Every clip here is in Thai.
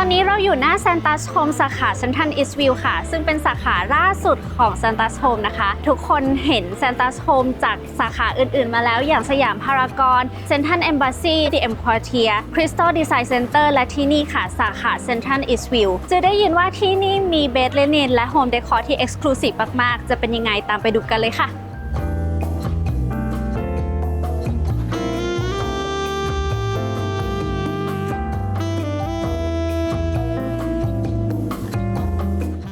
ตอนนี้เราอยู่หน้า Santa's Home สาขา Central Eastview ค่ะ ซึ่งเป็นสาขาล่าสุดของ Santa's Home นะคะ ทุกคนเห็น Santa's Home จากสาขาอื่นๆ มาแล้วอย่างสยามพารากอน Central Embassy The M Quartier Crystal Design Center และที่นี่ค่ะ สาขา Central Eastview จะได้ยินว่าที่นี่มีเบดเลนินและ Home Decor ที่ Exclusive มากๆ จะเป็นยังไงตามไปดูกันเลยค่ะ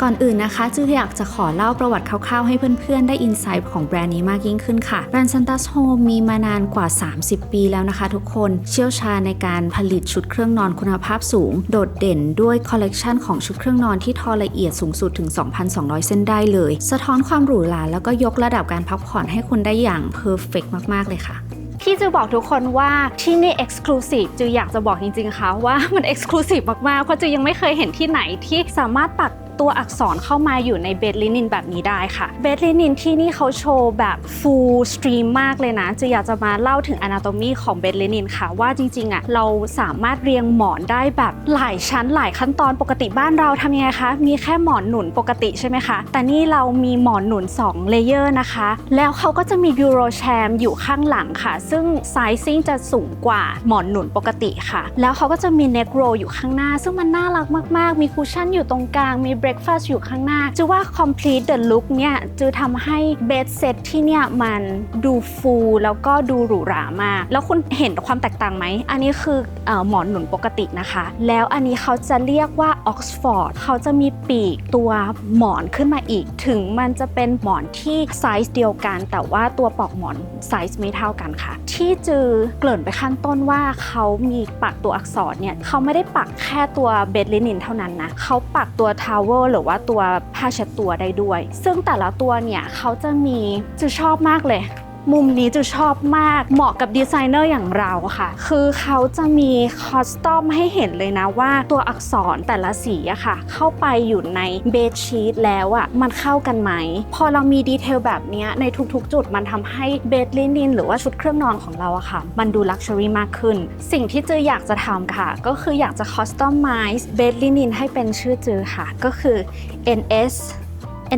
ก่อนอื่นนะคะจืออยากจะขอเล่าประวัติคร่าวๆให้เพื่อนๆ ได้อินไซต์ของแบรนด์นี้มากยิ่งขึ้นค่ะ แบรนด์ Santa's Home มีมานานกว่า 30 ปีแล้วนะคะทุกคน เชี่ยวชาญในการผลิตชุดเครื่องนอนคุณภาพสูง โดดเด่นด้วยคอลเลกชันของชุดเครื่องนอนที่ทอละเอียดสูงสุดถึง 2,200 เส้นได้เลย สะท้อนความหรูหราแล้วก็ยกระดับการพักผ่อนให้คุณได้อย่างเพอร์เฟกมากๆเลยค่ะที่จือบอกทุกคนว่าที่นี่ Exclusive จืออยากจะบอกจริงๆค่ะว่ามัน Exclusive มากๆ เพราะจือยังไม่เคยเห็นที่ไหนที่สามารถปัก ตัวอักษรเข้ามาอยู่ในเบดลินินแบบนี้ได้ค่ะเบดลินินที่นี่เขาโชว์แบบ full stream มากเลยนะจือยากจะมาเล่าถึง anatomy ของเบดลินินค่ะว่าจริงๆอะเราสามารถเรียงหมอนได้แบบหลายชั้นหลายขั้นตอนปกติบ้านเราทำยังไงคะมีแค่หมอนหนุนปกติใช่ไหมคะ แต่นี่เรามีหมอนหนุน2เลเยอร์นะคะ แล้วเขาก็จะมียูโรแชมอยู่ข้างหลังค่ะ ซึ่งไซซิ่งจะสูงกว่าหมอนหนุนปกติค่ะ แล้วเขาก็จะมีเน็กโรอยู่ข้างหน้า ซึ่งมันน่ารักมากๆ มีคุชชั่นอยู่ตรงกลางมีเบร a ฟาสต์อยู่ข้างหน้าจือว่า complete the look เนี่ยจือทำให้เบดเซตที่เนี่ยมันดูฟูแล้วก็ดูหรูหรามาก แล้วคุณเห็นความแตกต่างไหม อันนี้คืออหมอนหนุนปกตินะคะ แล้วอันนี้เขาจะเรียกว่า Oxford เขาจะมีปีกตัวหมอนขึ้นมาอีก ถึงมันจะเป็นหมอนที่ไซส์เดียวกัน แต่ว่าตัวปลอกหมอนไซส์ไม่เท่ากันค่ะ ที่จือเกริ่นไปขั้นต้นว่าเขามีปักตัวอักษรเนี่ยเขาไม่ได้ปักแค่ตัวเบดลินินเท่านั้นนะเขาปักตัวทาวเวอร์หรือว่าตัวผ้าเช็ดตัวได้ด้วย ซึ่งแต่ละตัวเนี่ยเขาจะมีจะชอบมากเลย มุมนี้จะชอบมากเหมาะกับดีไซเนอร์อย่างเราค่ะ คือเขาจะมีคอสตอมให้เห็นเลยนะว่าตัวอักษรแต่ละสีอะค่ะ เข้าไปอยู่ในเบดชีตแล้วอะมันเข้ากันไหม พอเรามีดีเทลแบบนี้ในทุกๆ จุดมันทำให้เบดลินินหรือว่าชุดเครื่องนอนของเราอะค่ะ มันดูลักชัวรี่มากขึ้น สิ่งที่จืออยากจะทำค่ะ ก็คืออยากจะคอสตอมไมซ์เบดลินินให้เป็นชื่อจือค่ะ ก็คือ NS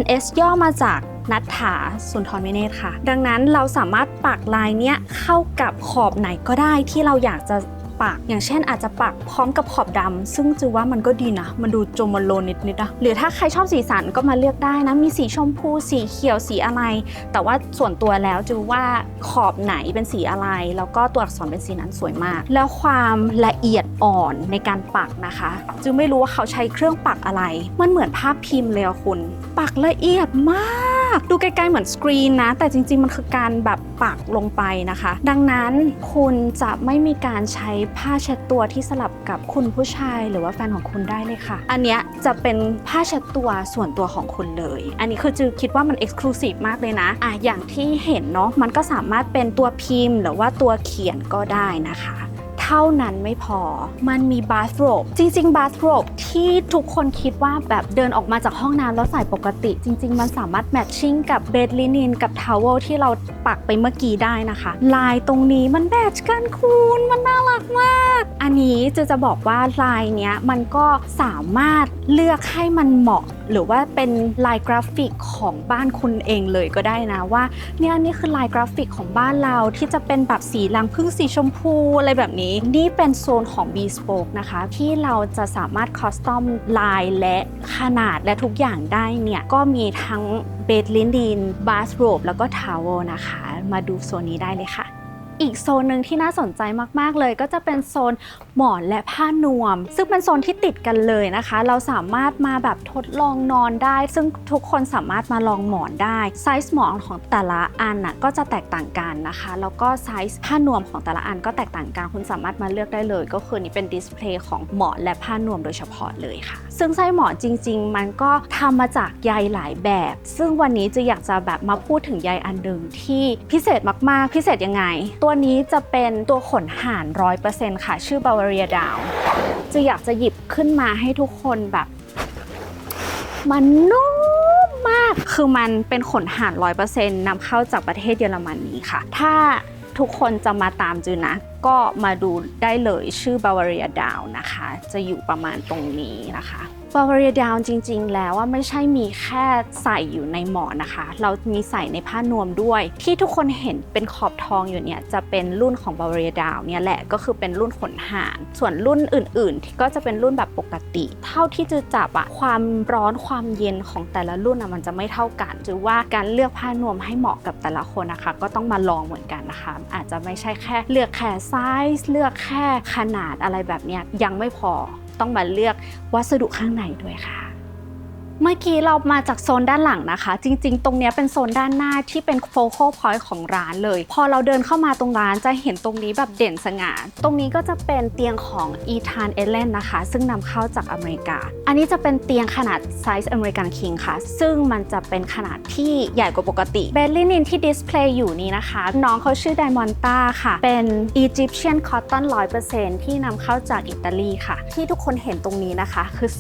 NS ย่อมาจากนัทถาสุนทรวิเนศค่ะ ดังนั้นเราสามารถปักลายเนี้ยเข้ากับขอบไหนก็ได้ที่เราอยากจะ ปัก อย่างเช่นอาจจะปักพร้อมกับขอบดำซึ่งจือว่ามันก็ดีนะ มันดูโจมโลนิดนิดๆนะหรือถ้าใครชอบสีสันก็มาเลือกได้นะ มีสีชมพูสีเขียวสีอะไร แต่ว่าส่วนตัวแล้วจือว่าขอบไหนเป็นสีอะไร แล้วก็ตัวอักษรเป็นสีนั้นสวยมาก แล้วความละเอียดอ่อนในการปักนะคะจือไม่รู้ว่าเขาใช้เครื่องปักอะไร มันเหมือนภาพพิมพ์เลยอะคุณ ปักละเอียดมาก ดูไกลๆเหมือนสกรีนนะ แต่จริงๆ มันคือการแบบปักลงไปนะคะ ดังนั้นคุณจะไม่มีการใช้ผ้าเช็ดตัวที่สลับกับคุณผู้ชาย หรือว่าแฟนของคุณได้เลยค่ะ อันเนี้ยจะเป็นผ้าเช็ดตัวส่วนตัวของคุณเลย อันนี้คือจือคิดว่ามันเอกซ์คลูซีฟมากเลยนะอะอย่างที่เห็นเนาะมันก็สามารถเป็นตัวพิมพ์ หรือว่าตัวเขียนก็ได้นะคะ ท่านั้นไม่พอ มันมีบาสโรบจริงๆบาสโรบที่ทุกคนคิดว่าแบบเดินออกมาจากห้องน้ำแล้วใส่ปกติ จริง ๆ มันสามารถแมทชิ่งกับเบดลินินกับทาวเวลที่เราปักไปเมื่อกี้ได้นะคะ ลายตรงนี้มันแมทช์กันคุณมันน่ารักมาก อันนี้จะจะบอกว่าลายเนี้ยมันก็สามารถเลือกให้มันเหมาะ หรือว่าเป็นลายกราฟิกของบ้านคุณเองเลยก็ได้นะว่าเนี่ยนี่คือลายกราฟิกของบ้านเราที่จะเป็นแบบสีรังผึ้งสีชมพูอะไรแบบนี้ นี่เป็นโซนของ Bespoke นะคะ ที่เราจะสามารถคอสตอมลายและขนาดและทุกอย่างได้เนี่ยก็มีทั้งเบดลินดินบาสโรบแล้วก็ทาวเวลนะคะ มาดูโซนนี้ได้เลยค่ะอีกโซนหนึ่งที่น่าสนใจมาก ๆ เลยก็จะเป็นโซน หมอนและผ้านวม ซึ่งเป็นโซนที่ติดกันเลยนะคะ เราสามารถมาแบบทดลองนอนได้ ซึ่งทุกคนสามารถมาลองหมอนได้ไซส์หมอนของแต่ละอันน่ะก็จะแตกต่างกันนะคะแล้วก็ไซส์ผ้านวมของแต่ละอันก็แตกต่างกันคุณสามารถมาเลือกได้เลย ก็คือนี่เป็นดิสเพลย์ของหมอนและผ้านวมโดยเฉพาะเลยค่ะ ซึ่งไส้หมอนจริง ๆ มันก็ทำมาจากใยหลายแบบ ซึ่งวันนี้จะอยากจะแบบมาพูดถึงใยอันหนึ่งที่พิเศษมากๆ พิเศษยังไง ตัวนี้จะเป็นตัวขนห่าน100%ค่ะ ชื่อบาว Maria Down จะอยากจะหยิบขึ้นมาให้ทุกคนแบบ มันนุ่มมาก คือมันเป็นขนห่านร้อยเปอร์เซ็นต์นำเข้าจากประเทศเยอรมนีค่ะ ถ้าทุกคนจะมาตามจูนะก็มาดูได้เลยชื่อ Bavaria Down นะคะ จะอยู่ประมาณตรงนี้นะคะ Bavaria Down จริง ๆ แล้วว่าไม่ใช่มีแค่ใส่อยู่ในหมอนนะคะ เรามีใส่ในผ้านวมด้วย ที่ทุกคนเห็นเป็นขอบทองอยู่เนี่ยจะเป็นรุ่นของ Bavaria Down เนี่ยแหละก็คือเป็นรุ่นขนห่าน ส่วนรุ่นอื่นๆ ที่ก็จะเป็นรุ่นแบบปกติ เท่าที่จะจับอะความร้อนความเย็นของแต่ละรุ่นอะมันจะไม่เท่ากันหรือว่าการเลือกผ้านวมให้เหมาะกับแต่ละคนนะคะ ก็ต้องมาลองเหมือนกันนะคะ อาจจะไม่ใช่แค่เลือกแค่ไซส์เลือกแค่ขนาดอะไรแบบนี้ยังไม่พอต้องมาเลือกวัสดุข้างในด้วยค่ะ เมื่อกี้เรามาจากโซนด้านหลังนะคะ จริงๆ ตรงนี้เป็นโซนด้านหน้าที่เป็นโฟกัสพอยต์ของร้านเลย พอเราเดินเข้ามาตรงร้านจะเห็นตรงนี้แบบเด่นสง่าตรงนี้ก็จะเป็นเตียงของ e t a n e l l e n นนะคะ ซึ่งนำเข้าจากอเมริกา อันนี้จะเป็นเตียงขนาดไซส์อเมริกันคิงค่ะ ซึ่งมันจะเป็นขนาดที่ใหญ่กว่าปกติเบลลินินที่ดิสเพลย์อยู่นี้นะคะ น้องเขาชื่อไดมอนต้าค่ะ เป็น Egyptian Cotton 100%ที่นำเข้าจากอิตาลีค่ะ ที่ทุกคนเห็นตรงนี้นะคะ คือ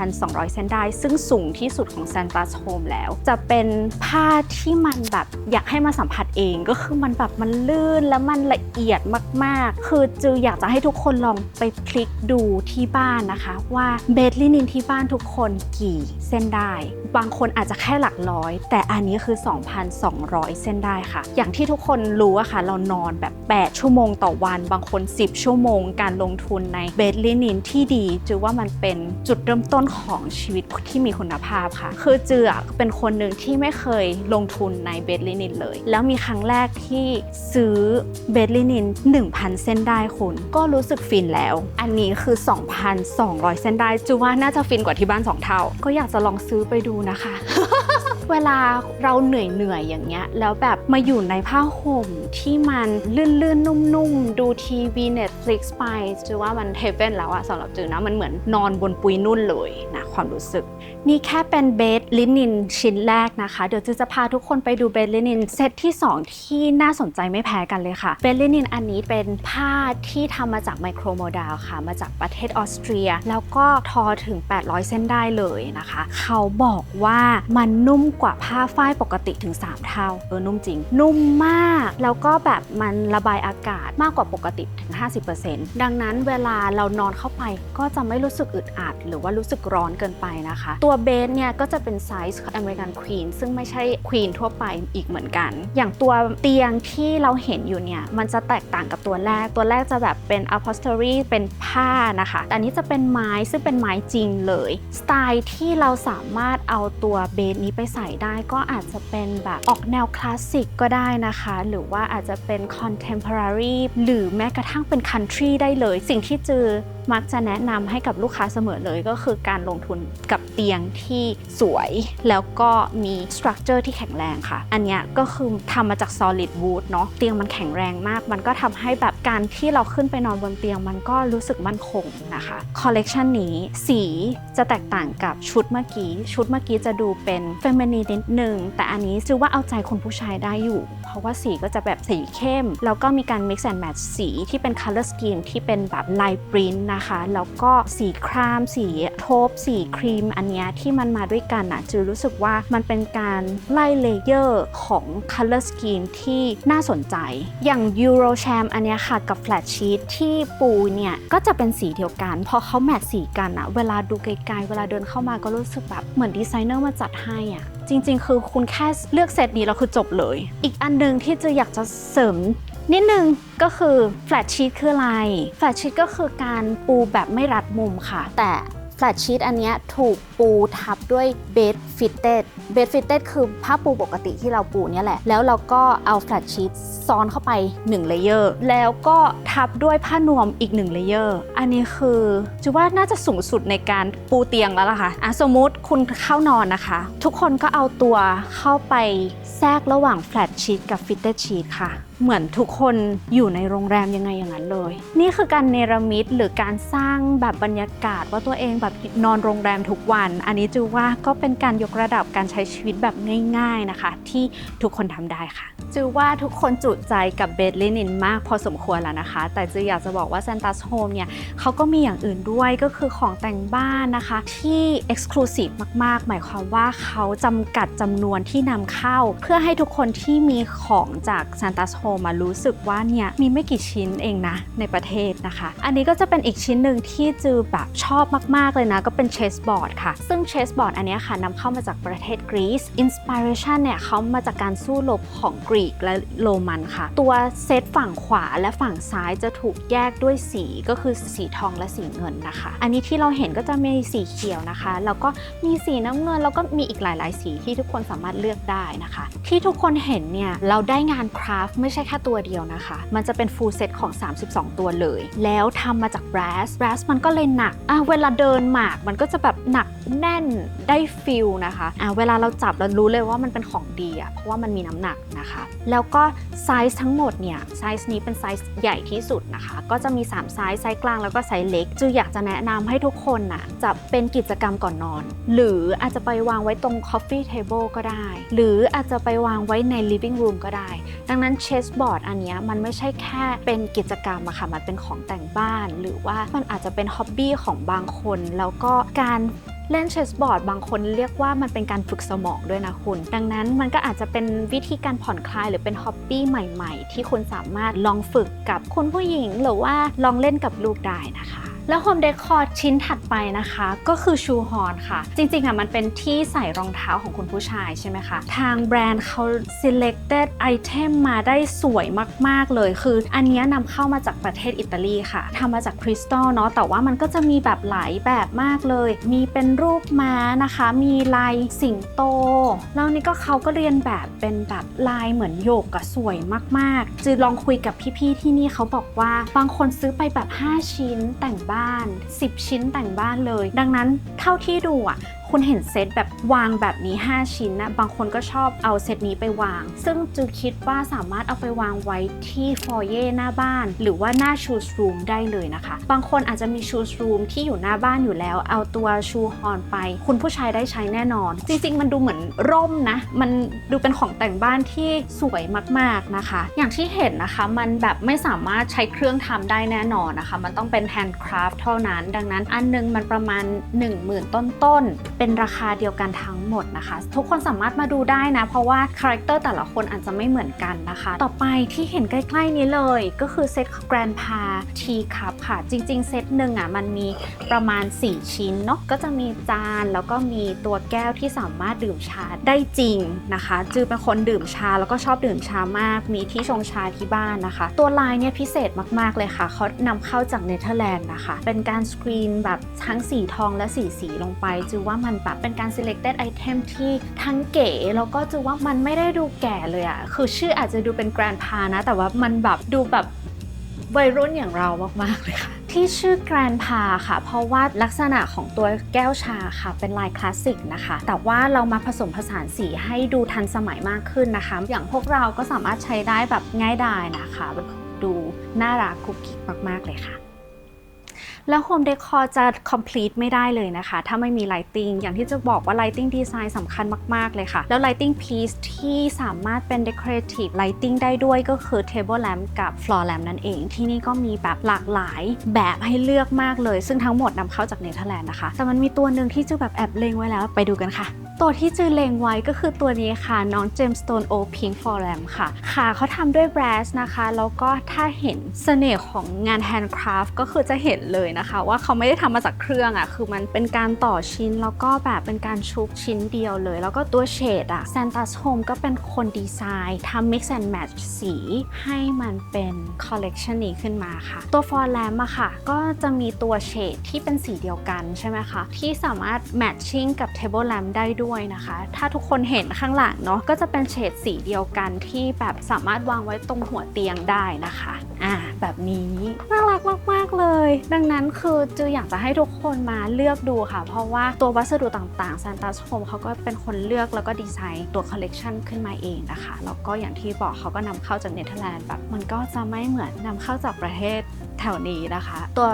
2,200 เซนได้ ซึ่งสูงที่สุดของ s a n t a s Home แล้ว จะเป็นผ้าที่มันแบบอยากให้มาสัมผัสเองก็คือมันแบบมันลื่นแล้วมันละเอียดมาก ๆ คือจืออยากจะให้ทุกคนลองไปพลิกดูที่บ้านนะคะ ว่าเบดลินินที่บ้านทุกคนกี่เส้นได้ บางคนอาจจะแค่หลักร้อย แต่อันนี้คือ 2,200 เส้นได้ค่ะ อย่างที่ทุกคนรู้อะค่ะ เรานอนแบบ 8 ชั่วโมงต่อวัน บางคน 10 ชั่วโมง การลงทุนในเบดลินินที่ดีจือว่ามันเป็นจุดเริ่มต้นของชีวิตที่มีคุณภาพค่ะ คือจือเป็นคนหนึ่งที่ไม่เคยลงทุนในเบดลินินเลย แล้วมีครั้งแรกที่ซื้อเบดลินิน 1,000 เส้นได้คุณก็รู้สึกฟินแล้ว อันนี้คือ 2,200 เส้นได้จือว่าน่าจะฟินกว่าที่บ้าน 2 เท่า ก็อยากจะลองซื้อไปดูนะคะ เวลาเราเหนื่อยเหนื่อยๆอย่างเงี้ย แล้วแบบมาอยู่ในผ้าห่มที่มันลื่นๆ นุ่มๆ ดูทีวี Netflix ไปจือว่ามันเฮเว่นแล้วอะสำหรับจือนะ มันเหมือนนอนบนปุยนุ่นเลยนะ ความรู้สึก นี่แค่เป็นเบดลินินชิ้นแรกนะคะ เดี๋ยวจือจะพาทุกคนไปดูเบดลินินเซตที่ 2 ที่น่าสนใจไม่แพ้กันเลยค่ะเบดลินินอันนี้เป็นผ้าที่ทำมาจากไมโครโมดาลค่ะ มาจากประเทศออสเตรีย แล้วก็ทอถึง 800 เส้นได้เลยนะคะ เขาบอกว่ามันนุ่มกว่าผ้าฝ้ายปกติถึง 3 เท่าเออนุ่มจริง นุ่มมาก แล้วก็แบบมันระบายอากาศมากกว่าปกติถึง 50%ดังนั้นเวลาเรานอนเข้าไปก็จะไม่รู้สึกอึดอัด หรือว่ารู้สึกร้อนเกินไปนะคะ ตัวเบสเนี่ยก็จะเป็นไซส์อเมริกันควีนซึ่งไม่ใช่ควีนทั่วไปอีกเหมือนกัน อย่างตัวเตียงที่เราเห็นอยู่เนี่ย มันจะแตกต่างกับตัวแรก ตัวแรกจะแบบเป็น upholstery เป็นผ้านะคะ แต่อันนี้จะเป็นไม้ซึ่งเป็นไม้จริงเลย สไตล์ที่เราสามารถเอาตัวเบสนี้ไปใส่ได้ก็อาจจะเป็นแบบออกแนวคลาสสิกก็ได้นะคะ หรือว่าอาจจะเป็น contemporary หรือแม้กระทั่งเป็น country ได้เลย สิ่งที่จือมักจะแนะนำให้กับลูกค้าเสมอเลยก็คือการลงทุนกับเตียงที่สวย แล้วก็มีสตรัคเจอร์ที่แข็งแรงค่ะ อันเนี้ยก็คือทำมาจาก solid wood เนาะเตียงมันแข็งแรงมาก มันก็ทำให้แบบ การที่เราขึ้นไปนอนบนเตียงมันก็รู้สึกมั่นคงนะคะคอลเลกชันนี้สีจะแตกต่างกับชุดเมื่อกี้ ชุดเมื่อกี้จะดูเป็นเฟมินีนิดนึง แต่อันนี้จือว่าเอาใจคนผู้ชายได้อยู่ เพราะว่าสีก็จะแบบสีเข้ม แล้วก็มีการ mix and match สีที่เป็น color scheme ที่เป็นแบบลาย print นะคะ แล้วก็สีคราม สีโทปสีครีม อันนี้ที่มันมาด้วยกันอะจือรู้สึกว่ามันเป็นการไล่เลเยอร์ของ color scheme ที่น่าสนใจ อย่าง Euro Cham อันนี้ยค่ะกับแฟลชชีทที่ปูเนี่ยก็จะเป็นสีเดียวกัน พอเขาแมทสีกันอะเวลาดูไกลๆเวลาเดินเข้ามาก็รู้สึกแบบเหมือนดีไซเนอร์มาจัดให้อะจริง ๆ คือคุณแค่เลือกเซตนี้แล้วคือจบเลย อีกอันหนึงที่จะอยากจะเสริมนิดนึงก็คือแฟลชชีทคืออะไรแฟลชชีทก็คือการปูแบบไม่รัดมุมค่ะ แต่ flat sheet อันนี้ถูกปูทับด้วย bed fitted bed fitted คือผ้าปูปกติที่เราปูเนี่ยแหละ แล้วเราก็เอา flat sheet ซ้อนเข้าไป1 layer แล้วก็ทับด้วยผ้านวมอีก1 layer อันนี้คือจูว่าน่าจะสูงสุดในการปูเตียงแล้วล่ะค่ะอะสมมุติคุณเข้านอนนะคะ ทุกคนก็เอาตัวเข้าไปแทรกระหว่าง flat sheet กับ fitted sheet ค่ะเหมือนทุกคนอยู่ในโรงแรมยังไงอย่างนั้นเลย นี่คือการเนรมิตหรือการสร้างแบบบรรยากาศว่าตัวเองแบบนอนโรงแรมทุกวัน อันนี้จือว่าก็เป็นการยกระดับการใช้ชีวิตแบบง่าย ๆนะคะ ที่ทุกคนทำได้ค่ะจือว่าทุกคนจุใจกับเบดลินินมากพอสมควรแล้วนะคะ แต่จือยากจะบอกว่า Santa's Home เนี่ยเขาก็มีอย่างอื่นด้วยก็คือของแต่งบ้านนะคะ ที่ Exclusive มากๆ หมายความว่าเขาจำกัดจำนวนที่นำเข้า เพื่อให้ทุกคนที่มีของจาก Santa's Home มารู้สึกว่าเนี่ยมีไม่กี่ชิ้นเองนะในประเทศนะคะ อันนี้ก็จะเป็นอีกชิ้นหนึ่งที่จือแบบชอบมาก ๆ เลยนะ ก็เป็นเชสบอร์ดค่ะ ซึ่งเชสบอร์ดอันนี้ค่ะนำเข้ามาจากประเทศกรีซอินสปิเรชันเนี่ยเขามาจากการสู้รบของกรีกและโรมันค่ะ ตัวเซตฝั่งขวาและฝั่งซ้ายจะถูกแยกด้วยสีก็คือสีทองและสีเงินนะคะ อันนี้ที่เราเห็นก็จะมีสีเขียวนะคะ แล้วก็มีสีน้ำเงินแล้วก็มีอีกหลาย ๆ สีที่ทุกคนสามารถเลือกได้นะคะ ที่ทุกคนเห็นเนี่ยเราได้งานคราฟต์ไม่ใช่แค่ตัวเดียวนะคะ มันจะเป็นฟูลเซตของ 32 ตัวเลย แล้วทำมาจากแบรสแบรสมันก็เลยหนักอะเวลาเดินหมากมันก็จะแบบหนักแน่นได้ฟิลนะคะอะเวลาเราจับเรารู้เลยว่ามันเป็นของดีอะเพราะว่ามันมีน้ำหนักนะคะ แล้วก็ไซส์ทั้งหมดเนี่ยไซส์นี้เป็นไซส์ใหญ่ที่สุดนะคะ ก็จะมี 3 ไซส์ไซส์กลางแล้วก็ไซส์เล็กจืออยากจะแนะนำให้ทุกคนน่ะจะเป็นกิจกรรมก่อนนอน หรืออาจจะไปวางไว้ตรง coffee table ก็ได้ หรืออาจจะไปวางไว้ใน living room ก็ได้ ดังนั้นเชสบอร์ดอันนี้มันไม่ใช่แค่เป็นกิจกรรมอะค่ะ มันเป็นของแต่งบ้าน หรือว่ามันอาจจะเป็นฮ็อบบี้ของบางคน แล้วก็การเล่นเชสบอร์ดบางคนเรียกว่ามันเป็นการฝึกสมองด้วยนะคุณ ดังนั้นมันก็อาจจะเป็นวิธีการผ่อนคลายหรือเป็นฮ็อบบี้ใหม่ ๆ ที่คุณสามารถลองฝึกกับคุณผู้หญิง หรือว่าลองเล่นกับลูกได้นะคะ แล้วโฮมเดคอร์ชิ้นถัดไปนะคะ ก็คือชูฮอนค่ะ จริงๆอะมันเป็นที่ใส่รองเท้าของคุณผู้ชายใช่ไหมคะ ทางแบรนด์เขา selected item มาได้สวยมากๆเลย คืออันนี้นำเข้ามาจากประเทศอิตาลีค่ะทำมาจากคริสตัลเนาะแต่ว่ามันก็จะมีแบบหลายแบบมากเลย มีเป็นรูปม้านะคะ มีลายสิงโต แล้วนี่ก็เขาก็เรียนแบบเป็นแบบลายเหมือนโยกอะสวยมากๆจือลองคุยกับพี่ๆที่นี่เขาบอกว่าบางคนซื้อไปแบบ 5 ชิ้นแต่งบ้าน10 ชิ้นแต่งบ้านเลย ดังนั้นเท่าที่ดูอะ คุณเห็นเซตแบบวางแบบนี้ 5 ชิ้นนะ บางคนก็ชอบเอาเซตนี้ไปวาง ซึ่งจือคิดว่าสามารถเอาไปวางไว้ที่ฟอร์เย่หน้าบ้าน หรือว่าหน้าชูสรูมได้เลยนะคะ บางคนอาจจะมีชูสรูมที่อยู่หน้าบ้านอยู่แล้ว เอาตัวชูฮอนไป คุณผู้ชายได้ใช้แน่นอน จริงๆ มันดูเหมือนร่มนะ มันดูเป็นของแต่งบ้านที่สวยมากๆนะคะ อย่างที่เห็นนะคะมันแบบไม่สามารถใช้เครื่องทำได้แน่นอนนะคะ มันต้องเป็นแฮนด์คราฟเท่านั้น ดังนั้นอันหนึงมันประมาณ 10,000 ต้นๆเป็นเป็นราคาเดียวกันทั้งหมดนะคะ ทุกคนสามารถมาดูได้นะ เพราะว่าคาแรคเตอร์แต่ละคนอาจจะไม่เหมือนกันนะคะ ต่อไปที่เห็นใกล้ๆนี้เลย ก็คือเซต Grand Pa Tea Cup ค่ะ จริง ๆ เซตหนึ่งอะมันมีประมาณ 4 ชิ้นเนาะก็จะมีจานแล้วก็มีตัวแก้วที่สามารถดื่มชาได้จริงนะคะจือเป็นคนดื่มชาแล้วก็ชอบดื่มชามาก มีที่ชงชาที่บ้านนะคะ ตัวลายเนี่ยพิเศษมากๆเลยค่ะเขานำเข้าจากเนเธอร์แลนด์นะคะ เป็นการสกรีนแบบทั้งสีทองและสีสีลงไปจือว่ามันแบบเป็นการ selected item ที่ทั้งเก๋แล้วก็จือว่ามันไม่ได้ดูแก่เลยอะคือชื่ออาจจะดูเป็น grand pa นะ แต่ว่ามันแบบดูแบบวัยรุ่นอย่างเรามากๆเลยค่ะที่ชื่อ Grand Pa ค่ะ เพราะว่าลักษณะของตัวแก้วชาค่ะ เป็นลายคลาสสิกนะคะ แต่ว่าเรามาผสมผสานสีให้ดูทันสมัยมากขึ้นนะคะ อย่างพวกเราก็สามารถใช้ได้แบบง่ายดายนะคะ ดูน่ารักกุ๊กกิ๊กมาก ๆ เลยค่ะ แล้ว Home Decor จะ complete ไม่ได้เลยนะคะ ถ้าไม่มี lighting อย่างที่จะบอกว่า lighting design สำคัญมาก ๆ เลยค่ะ แล้ว lighting piece ที่สามารถเป็น decorative lighting ได้ด้วยก็คือ table lamp กับ floor lamp นั่นเอง ที่นี่ก็มีแบบหลากหลายแบบให้เลือกมากเลย ซึ่งทั้งหมดนำเข้าจากเนเธอร์แลนด์นะคะ แต่มันมีตัวหนึ่งที่จะแบบแอบเลงไว้แล้วไปดูกันค่ะ ตัวที่จือเลงไว้ก็คือตัวนี้ค่ะ น้อง Gemstone O Pink for Lamp ค่ะค่ะเขาทำด้วย brass นะคะ แล้วก็ถ้าเห็นเสน่ห์ของงาน handcraft ก็คือจะเห็นเลยนะคะ ว่าเขาไม่ได้ทำมาจากเครื่องอะ่ะ คือมันเป็นการต่อชิ้น แล้วก็แบบเป็นการชุบชิ้นเดียวเลย แล้วก็ตัวเฉดอะ Santa's Home ก็เป็นคนดีไซน์ทำ mix and match สีให้มันเป็น collection นี้ขึ้นมาค่ะ ตัว for lamp อะค่ะ ก็จะมีตัวเฉดที่เป็นสีเดียวกันใช่ไหมคะ ที่สามารถ matching กับ table lamp ได้ด้วยนะคะ ถ้าทุกคนเห็นข้างหลังเนาะก็จะเป็นเฉดสีเดียวกันที่แบบสามารถวางไว้ตรงหัวเตียงได้นะคะอ่าแบบนี้น่ารักมากๆเลย ดังนั้นคือจืออยากจะให้ทุกคนมาเลือกดูค่ะ เพราะว่าตัววัสดุต่างๆ Santa's Home เขาก็เป็นคนเลือกแล้วก็ดีไซน์ตัวคอลเลกชันขึ้นมาเองนะคะแล้วก็อย่างที่บอกเขาก็นำเข้าจากเนเธอร์แลนด์แบบมันก็จะไม่เหมือนนำเข้าจากประเทศแถวนี้นะคะ ตัว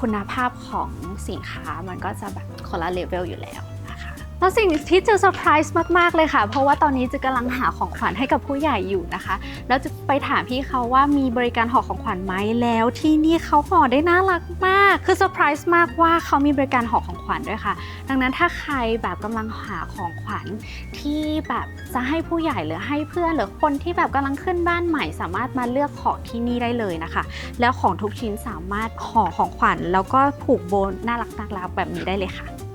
คุณภาพของสินค้ามันก็จะแบบคนละเลเวลอยู่แล้ว แล้วสิ่งที่จะเซอร์ไพรส์มากๆเลยค่ะ เพราะว่าตอนนี้จะกำลังหาของขวัญให้กับผู้ใหญ่อยู่นะคะ แล้วจะไปถามพี่เขาว่ามีบริการห่อของขวัญไหมแล้วที่นี่เขาห่อได้น่ารักมาก คือเซอร์ไพรส์มากว่าเขามีบริการห่อของขวัญด้วยค่ะ ดังนั้นถ้าใครแบบกำลังหาของขวัญที่แบบจะให้ผู้ใหญ่หรือให้เพื่อนหรือคนที่แบบกำลังขึ้นบ้านใหม่สามารถมาเลือกของที่นี่ได้เลยนะคะ แล้วของทุกชิ้นสามารถห่อของขวัญแล้วก็ผูกโบน่ารักน่ารักแบบนี้ได้เลยค่ะ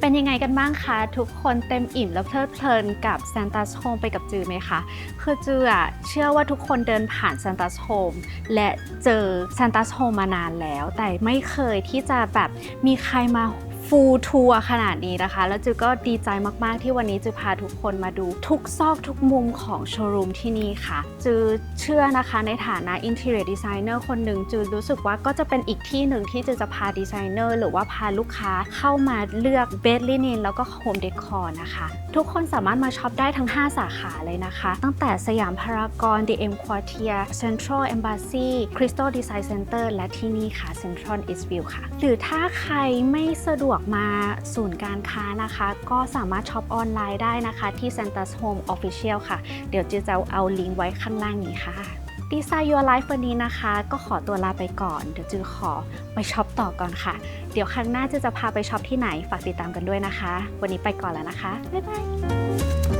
เป็นยังไงกันบ้างคะ ทุกคนเต็มอิ่มและเพลิดเพลินกับ Santa's Home ไปกับจือไหมคะ คือจืออะเชื่อว่าทุกคนเดินผ่าน Santa's Home และเจอ Santa's Home มานานแล้ว แต่ไม่เคยที่จะแบบมีใครมา ฟูลทัวร์ขนาดนี้นะคะ แล้วจือก็ดีใจมากๆที่วันนี้จือพาทุกคนมาดูทุกซอกทุกมุมของโชว์รูมที่นี่ค่ะ จือเชื่อนะคะในฐานะ Interior Designer คนหนึ่งจือรู้สึกว่าก็จะเป็นอีกที่หนึ่งที่จือจะพาดีไซเนอร์หรือว่าพาลูกค้าเข้ามาเลือกเบดลินินแล้วก็โฮมเดคอร์นะคะ ทุกคนสามารถมาช็อปได้ทั้ง 5 สาขาเลยนะคะ ตั้งแต่สยามพารากอน The M Quartier Central Embassy Crystal Design Center และที่นี่ค่ะ Central Eastview ค่ะ หรือถ้าใครไม่สะดวกมาศูนย์การค้านะคะ ก็สามารถช็อปออนไลน์ได้นะคะ ที่ Santa's Home Official ค่ะ เดี๋ยวจจะเอาลิงก์ไว้ข้างล่างนี้ค่ะดีไซน์ Your Life วันนี้นะคะ ก็ขอตัวลาไปก่อน เดี๋ยวจือขอไปช็อปต่อก่อนค่ะ เดี๋ยวครั้งหน้าจะจะพาไปช็อปที่ไหน ฝากติดตามกันด้วยนะคะ วันนี้ไปก่อนแล้วนะคะ บ๊ายบาย